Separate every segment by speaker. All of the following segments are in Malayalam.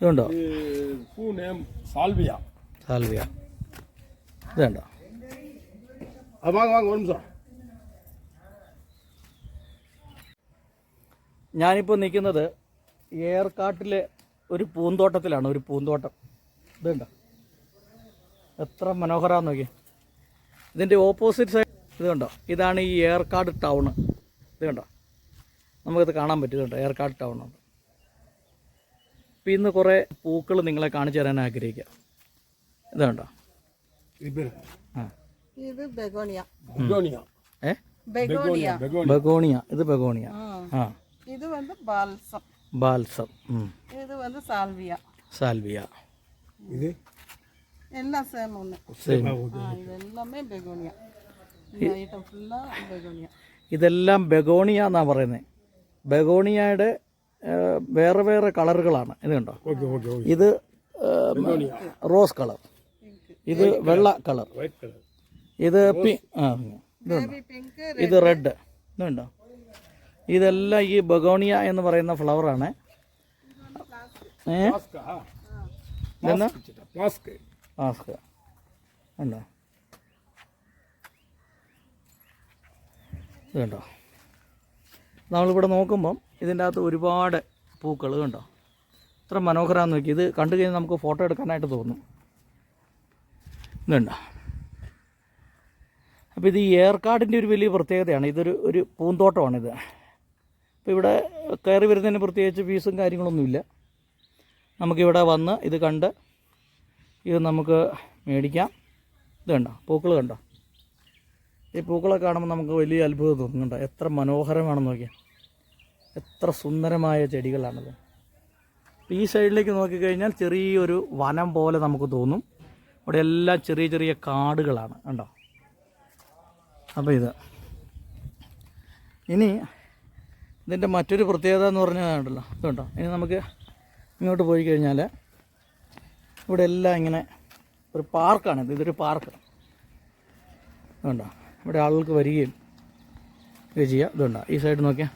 Speaker 1: ഇതുണ്ടോ?
Speaker 2: പൂ
Speaker 1: സാൽവിയ.
Speaker 2: സാൽവിയ. ഇതുണ്ടോ? വാങ്ങ ഒരു നിമിഷം.
Speaker 1: ഞാനിപ്പോൾ നിൽക്കുന്നത് ഏർക്കാട്ടിലെ ഒരു പൂന്തോട്ടത്തിലാണ് ഒരു പൂന്തോട്ടം. ഇതുണ്ടോ? എത്ര മനോഹരമാണെന്ന് നോക്കി ഇതിന്റെ ഓപ്പോസിറ്റ് സൈഡ് ഇത് കണ്ടോ ഇതാണ് ഈ ഏർക്കാട് ടൗണ് ഇത് കണ്ടോ നമുക്കിത് കാണാൻ പറ്റും ഇത് കണ്ടോ ഏർക്കാട് ടൗൺ ഉണ്ട് അപ്പോൾ ഇന്ന് കുറേ പൂക്കൾ നിങ്ങളെ കാണിച്ചു തരാൻ ആഗ്രഹിക്കുക ഇത് കണ്ടോ
Speaker 2: இது பேர்
Speaker 1: ആ
Speaker 3: ഇത് ബെഗോണിയ
Speaker 2: பெகோனியா
Speaker 1: ഏ
Speaker 3: ബെഗോണിയ
Speaker 2: பெகோனியா
Speaker 1: ബഗോണിയ ഇത് ബഗോണിയ ആ
Speaker 3: ഇത് വന്ന് ബാൽസം
Speaker 1: ബാൽസം ഉം.
Speaker 3: ഇത് വന്ന് സാൽവിയ
Speaker 1: സാൽവിയ
Speaker 2: இது
Speaker 3: எல்லாம் சேம் ஒன்று
Speaker 1: സെയിം
Speaker 3: ஆ இது எல்லாமே பெகோனியா இந்த ஐட்டம் ஃபுல்லாக பெகோனியா
Speaker 1: ഇതെല്ലാം ബെഗോണിയ എന്നാണ് പറയുന്നത് ബഗോണിയയുടെ വേറെ വേറെ കളറുകളാണ്. ഇത് കണ്ടോ? ഇത് റോസ് കളർ. ഇത് വെള്ള കളർ. ഇത് ഇത് റെഡ്. ഇതുണ്ടോ ഇതെല്ലാം ഈ ബഗോണിയ എന്ന് പറയുന്ന ഫ്ലവറാണ്. ഉണ്ടോ ഇതുണ്ടോ നമ്മളിവിടെ നോക്കുമ്പം ഇതിന്റെ അകത്ത് ഒരുപാട് പൂക്കൾ കണ്ടോ? ഇത്ര മനോഹരമാണെന്ന് നോക്കി. ഇത് കണ്ടു കഴിഞ്ഞാൽ നമുക്ക് ഫോട്ടോ എടുക്കാനായിട്ട് തോന്നും. ഇതുണ്ടോ? അപ്പോൾ ഇത് ഏർക്കാടിന്റെ ഒരു വലിയ പ്രത്യേകതയാണ്. ഇതൊരു ഒരു പൂന്തോട്ടമാണിത്. അപ്പോൾ ഇവിടെ കയറി വരുന്നതിന് പ്രത്യേകിച്ച് ഫീസും കാര്യങ്ങളൊന്നുമില്ല. നമുക്കിവിടെ വന്ന് ഇത് കണ്ട് ഇത് നമുക്ക് മേടിക്കാം. ഇത് കണ്ടോ പൂക്കൾ കണ്ടോ? ഈ പൂക്കളെ കാണുമ്പോൾ നമുക്ക് വലിയ അത്ഭുതം തോന്നുന്നുണ്ടോ എത്ര മനോഹരമാണെന്ന് നോക്കിയാൽ എത്ര സുന്ദരമായ ചെടികളാണത്. ഈ സൈഡിലേക്ക് നോക്കിക്കഴിഞ്ഞാൽ ചെറിയൊരു വനം പോലെ നമുക്ക് തോന്നും. ഇവിടെ എല്ലാം ചെറിയ ചെറിയ കാടുകളാണ് കണ്ടോ? അപ്പോൾ ഇത്. ഇനി ഇതിന്റെ മറ്റൊരു പ്രത്യേകത എന്ന് പറഞ്ഞതാണല്ലോ ഇതുണ്ടോ ഇനി നമുക്ക് ഇങ്ങോട്ട് പോയി കഴിഞ്ഞാൽ ഇവിടെ എല്ലാം ഇങ്ങനെ ഒരു പാർക്കാണിത് ഇതൊരു പാർക്ക്. ഇതുണ്ടോ ഇവിടെ ആളുകൾക്ക് വരികയും ഇത് ചെയ്യുക ഇതുണ്ടോ ഈ സൈഡ് നോക്കിയാൽ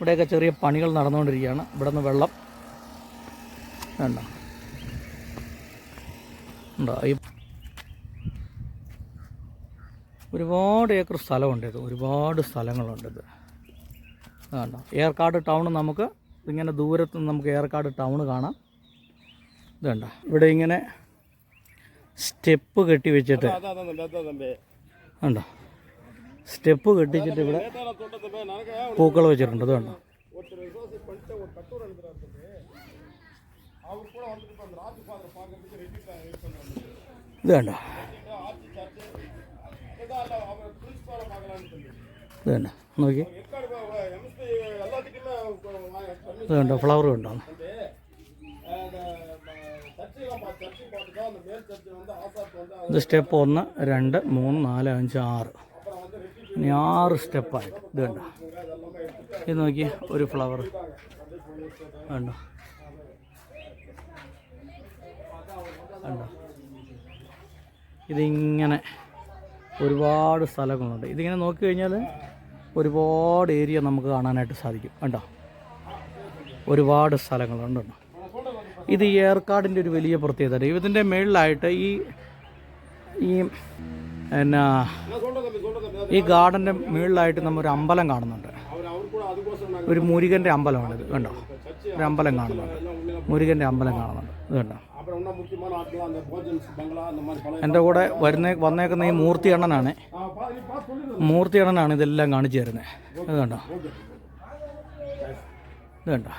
Speaker 1: ഇവിടെയൊക്കെ ചെറിയ പണികൾ നടന്നുകൊണ്ടിരിക്കുകയാണ്. ഇവിടെ നിന്ന് വെള്ളം വേണ്ട. ഒരുപാട് ഏക്കർ സ്ഥലമുണ്ട് ഇത്. ഒരുപാട് സ്ഥലങ്ങളുണ്ട് ഇത്. വേണ്ട. ഏർക്കാട് ടൗൺ നമുക്ക് ഇങ്ങനെ ദൂരത്ത് നിന്ന് നമുക്ക് ഏർക്കാട് ടൗൺ കാണാം. ഇതുണ്ട ഇവിടെ ഇങ്ങനെ സ്റ്റെപ്പ് കെട്ടി വെച്ചിട്ട്. ഉണ്ടോ സ്റ്റെപ്പ് കെട്ടിച്ചിട്ട് ഇവിടെ പൂക്കൾ വെച്ചിട്ടുണ്ട്.
Speaker 2: അതുകൊണ്ട്
Speaker 1: ഇത്
Speaker 2: വേണ്ട
Speaker 1: ഇത് വേണ്ട നോക്കി. ഇത് വേണ്ട ഫ്ലവർ കണ്ടോ? ഇത് സ്റ്റെപ്പ് ഒന്ന് രണ്ട് മൂന്ന് നാല് അഞ്ച് ആറ്. ഇനി ആറ് സ്റ്റെപ്പായിട്ട് ഇത് കണ്ടോ? ഇത് നോക്കി ഒരു ഫ്ലവർ കണ്ടോ? കണ്ടോ? ഇതിങ്ങനെ ഒരുപാട് സ്ഥലങ്ങളുണ്ട്. ഇതിങ്ങനെ നോക്കി കഴിഞ്ഞാൽ ഒരുപാട് ഏരിയ നമുക്ക് കാണാനായിട്ട് സാധിക്കും. കണ്ടോ? ഒരുപാട് സ്ഥലങ്ങളുണ്ട് ഇത് ഈ ഏർക്കാടിന്റെ ഒരു വലിയ പ്രത്യേകത. ഇതിന്റെ മേളിലായിട്ട് ഈ ഈ എന്നാ ഈ ഗാർഡന്റെ മുകളിലായിട്ട് നമ്മൊരു അമ്പലം കാണുന്നുണ്ട്. ഒരു മുരുകന്റെ അമ്പലമാണിത് കണ്ടോ? ഒരു അമ്പലം കാണുന്നുണ്ട്. മുരുകന്റെ അമ്പലം കാണുന്നുണ്ട് ഇത് കണ്ടോ? എന്റെ കൂടെ വരുന്ന വന്നേക്കുന്ന ഈ മൂർത്തി അണ്ണനാണ്. മൂർത്തി അണ്ണനാണ് ഇതെല്ലാം കാണിച്ചു തരുന്നത് ഇത് കണ്ടോ? ഇത് കണ്ടോ?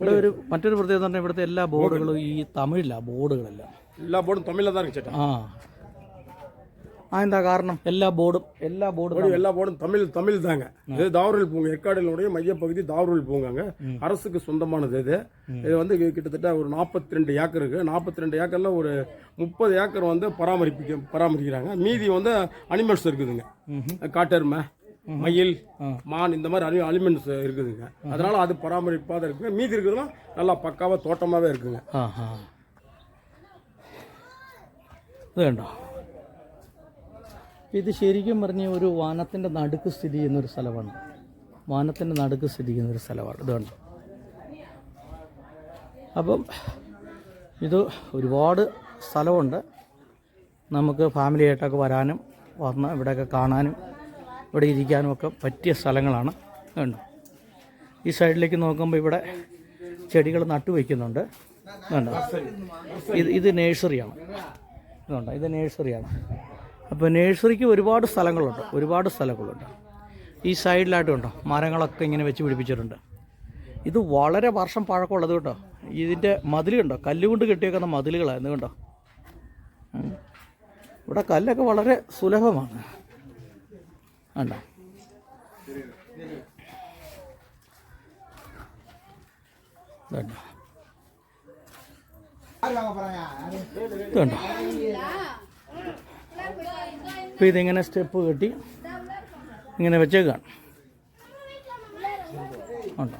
Speaker 1: ഇവിടെ ഒരു മറ്റൊരു പ്രത്യേകത എന്ന് പറഞ്ഞാൽ ഇവിടുത്തെ എല്ലാ ബോർഡുകളും ഈ തമിഴിലാണ് ബോർഡുകളെല്ലാം
Speaker 2: எல்லா போர்டும் தமிழில் தான் இருக்கு சேட்டா
Speaker 1: ആ ആ എന്താ കാരണം എല്ലാ ബോർഡും എല്ലാ ബോർഡും
Speaker 2: எல்லா போர்டும் தமிழ் தமிழ் தாங்க இது தாவரல் பூங்கா ஏற்காடினுடைய மையப்பகுதி தாவரல் பூங்காங்க அரசுக்கு சொந்தமானது இது இது வந்து கி- கிட்டத்தட்ட ஒரு நாற்பத்தி ரெண்டு ஏக்கர் இருக்கு நாற்பத்தி ரெண்டு ஏக்கர்ல ஒரு முப்பது ஏக்கர் வந்து பராமரிப்பிக்க பராமரிக்கிறாங்க மீதி வந்து அனிமல்ஸ் இருக்குதுங்க காட்டெருமை மயில் மான் இந்த மாதிரி அனி அனிமல்ஸ் இருக்குதுங்க அதனால அது பராமரிப்பாக இருக்குங்க மீதி இருக்குதுன்னா நல்லா பக்காவாக தோட்டமாகவே இருக்குங்க
Speaker 1: ആ ആ ഇത് കണ്ടോ ഇത് ശരിക്കും പറഞ്ഞ ഒരു വാനത്തിൻ്റെ നടുക്ക് സ്ഥിതി ചെയ്യുന്നൊരു സ്ഥലമാണ് വാനത്തിൻ്റെ നടുക്ക് സ്ഥിതി ചെയ്യുന്നൊരു സ്ഥലമാണ് ഇത് കണ്ടോ അപ്പം ഇത് ഒരുപാട് സ്ഥലമുണ്ട് നമുക്ക് ഫാമിലി ആയിട്ടൊക്കെ വരാനും വന്ന് ഇവിടെയൊക്കെ കാണാനും ഇവിടെ ഇരിക്കാനും ഒക്കെ പറ്റിയ സ്ഥലങ്ങളാണ്. കണ്ടോ? ഈ സൈഡിലേക്ക് നോക്കുമ്പോൾ ഇവിടെ ചെടികൾ നട്ടുവയ്ക്കുന്നുണ്ട് വേണ്ട ഇത് ഇത് നേഴ്സറിയാണ്. ഇതുണ്ട് ഇത് നേഴ്സറിയാണ്. അപ്പോൾ നേഴ്സറിക്ക് ഒരുപാട് സ്ഥലങ്ങളുണ്ട്. ഒരുപാട് സ്ഥലങ്ങളുണ്ട്. ഈ സൈഡിലായിട്ട് കണ്ടോ? മരങ്ങളൊക്കെ ഇങ്ങനെ വെച്ച് പിടിപ്പിച്ചിട്ടുണ്ട്. ഇത് വളരെ വർഷം പഴക്കമുള്ളത് കേട്ടോ. ഇതിന്റെ മതിൽ കണ്ടോ? കല്ലുകൊണ്ട് കെട്ടിയേക്കുന്ന മതിലുകളായിരുന്നു കണ്ടോ? ഇവിടെ കല്ലൊക്കെ വളരെ സുലഭമാണ്. കണ്ടോ ഇതുണ്ടോ? ഇതിങ്ങനെ സ്റ്റെപ്പ് കെട്ടി ഇങ്ങനെ വെച്ചേക്കാണ്. ഉണ്ടോ?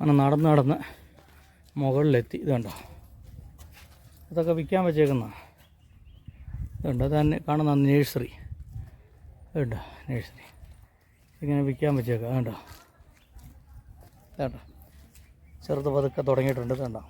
Speaker 1: അങ്ങനെ നടന്ന് നടന്ന് മുകളിലെത്തി. ഇതുണ്ടോ അതൊക്കെ വിൽക്കാൻ വെച്ചേക്കുന്ന. ഇതുണ്ട് തന്നെ കാണുന്ന നേഴ്സറി ഇതുണ്ടോ നേഴ്സറി ഇങ്ങനെ വിൽക്കാൻ വെച്ചേക്കാം ഇതുണ്ടോ ചെറുത് പതുക്കെ തുടങ്ങിയിട്ടുണ്ട്. ഇതുണ്ടോ